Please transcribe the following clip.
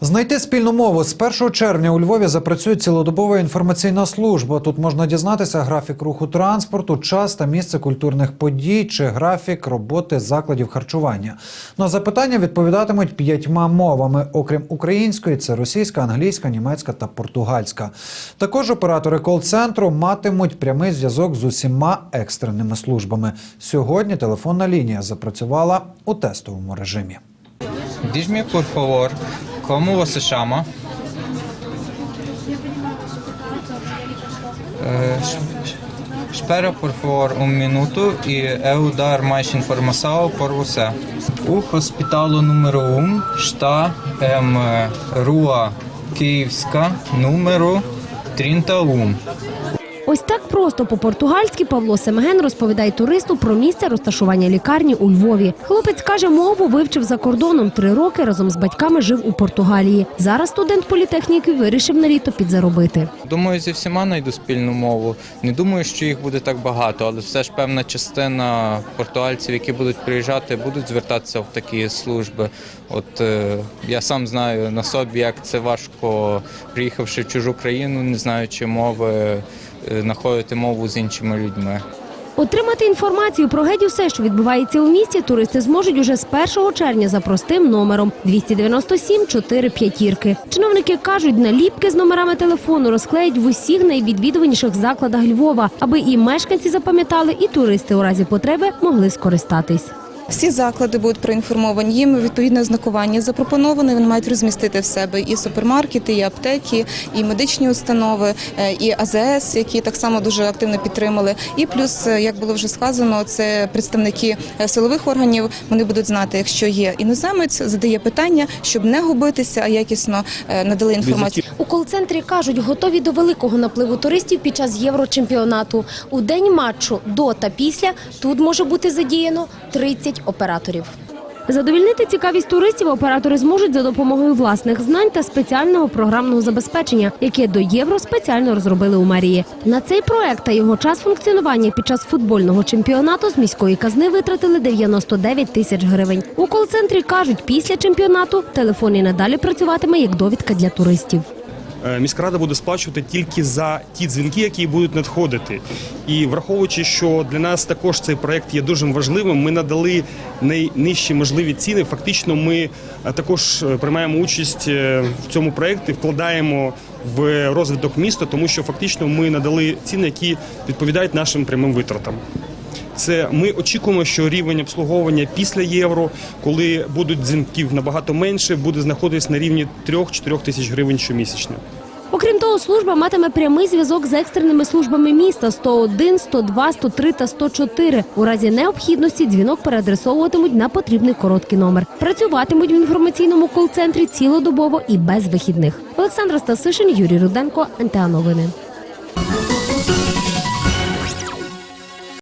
Знайти спільну мову з 1 червня у Львові запрацює цілодобова інформаційна служба. Тут можна дізнатися графік руху транспорту, час та місце культурних подій чи графік роботи закладів харчування. На запитання відповідатимуть п'ятьма мовами, окрім української, це російська, англійська, німецька та португальська. Також оператори кол-центру матимуть прямий зв'язок з усіма екстреними службами. Сьогодні телефонна лінія запрацювала у тестовому режимі. Diz-me, por favor, chama? Eh, Espera, por favor, um minuto e eu dar mais informação por você. O hospital número 1 está em eh, Rua Київська, número 31. Ось так просто по-португальськи Павло Семеген розповідає туристу про місце розташування лікарні у Львові. Хлопець каже, мову вивчив за кордоном три роки. Разом з батьками жив у Португалії. Зараз студент політехніки вирішив на літо підзаробити. Думаю, зі всіма знайду спільну мову. Не думаю, що їх буде так багато, але все ж певна частина португальців, які будуть приїжджати, будуть звертатися в такі служби. От е, я сам знаю на собі, як це важко, приїхавши в чужу країну, не знаючи мови, знаходити мову з іншими людьми. Отримати інформацію про геть усе, що відбувається у місті, туристи зможуть уже з 1 червня за простим номером 297 4 п'ятірки. Чиновники кажуть, наліпки з номерами телефону розклеять в усіх найвідвідуваніших закладах Львова, аби і мешканці запам'ятали, і туристи у разі потреби могли скористатись. Всі заклади будуть проінформовані. Їм відповідне знакування запропоноване. Вони мають розмістити в себе і супермаркети, і аптеки, і медичні установи, е, і АЗС, які так само дуже активно підтримали. І плюс, е, як було вже сказано, це представники е, силових органів. Вони будуть знати, якщо є іноземець, задає питання, щоб не губитися, а якісно надали інформацію. У кол-центрі кажуть, готові до великого напливу туристів під час єврочемпіонату. У день матчу до та після тут може бути задіяно 30 операторів. Задовільнити цікавість туристів оператори зможуть за допомогою власних знань та спеціального програмного забезпечення, яке до євро спеціально розробили у мерії. На цей проект та його час функціонування під час футбольного чемпіонату з міської казни витратили 99 тисяч гривень. У кол-центрі кажуть, після чемпіонату телефон і надалі працюватиме як довідка для туристів. Е, Міськрада буде сплачувати тільки за ті дзвінки, які будуть надходити. І враховуючи, що для нас також цей проект є дуже важливим, ми надали найнижчі можливі ціни. Фактично, ми е, також е, приймаємо участь в цьому проєкті, вкладаємо в розвиток міста, тому що фактично ми надали ціни, які відповідають нашим прямим витратам. Це ми очікуємо, що рівень обслуговування після євро, коли будуть дзвінків набагато менше, буде знаходитись на рівні 3-4 тисяч гривень щомісячно. Окрім того, служба матиме прямий зв'язок з екстреними службами міста 101, 102, 103 та 104. У разі необхідності дзвінок переадресовуватимуть на потрібний короткий номер. Працюватимуть в інформаційному кол-центрі цілодобово і без вихідних. Олександра Стасишин, Юрій Руденко, НТА Новини.